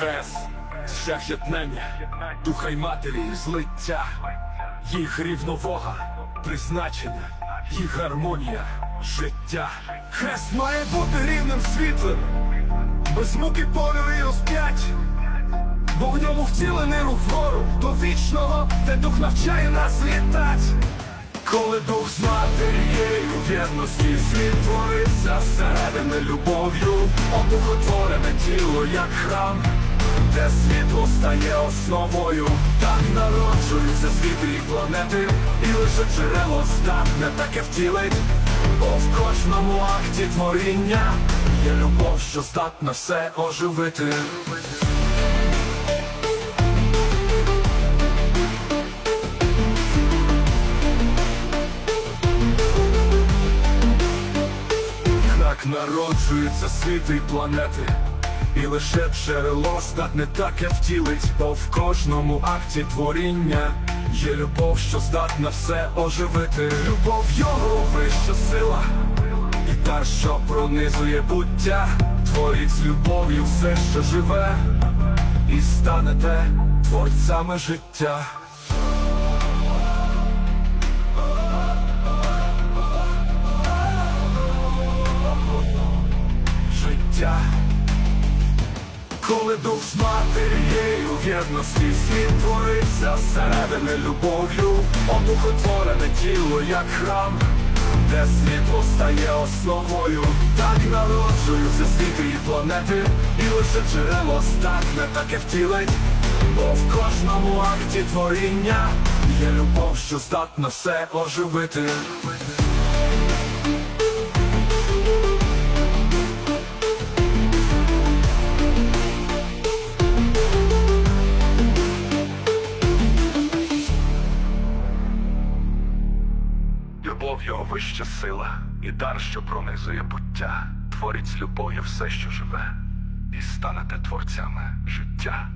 Хрест, шахетнення, духа й матері, злиття, їх рівновага, призначення, їх гармонія, життя. Хрест має бути рівним світлим, без муки болю і розп'ять. Бо в ньому втілений рух вгору до вічного, де дух навчає нас літать. Коли дух з матерією в єдності світ твориться всередини любов'ю, одухотворене тіло, як храм, де світло стає основою, так народжуються світи і планети, і лише джерело здатне таке втілить, бо в кожному акті творіння є любов, що здатна все оживити. Так народжуються світи й планети, і лише джерело здатне таке втілить, бо в кожному акті творіння є любов, що здатна все оживити. Любов його вища сила, і та, що пронизує буття, творить з любов'ю все, що живе, і станете творцями життя. життя. Коли дух з матерією в єдності світ твориться всередини любов'ю, одухотворене тіло, як храм, де світло стає основою, так народжуються світи і планети, і лише джерело здатне таке втілить, бо в кожному акті творіння є любов, що здатна все оживити. нього вища сила і дар, що пронизує буття, творить з любов'ю все, що живе, і станете творцями життя.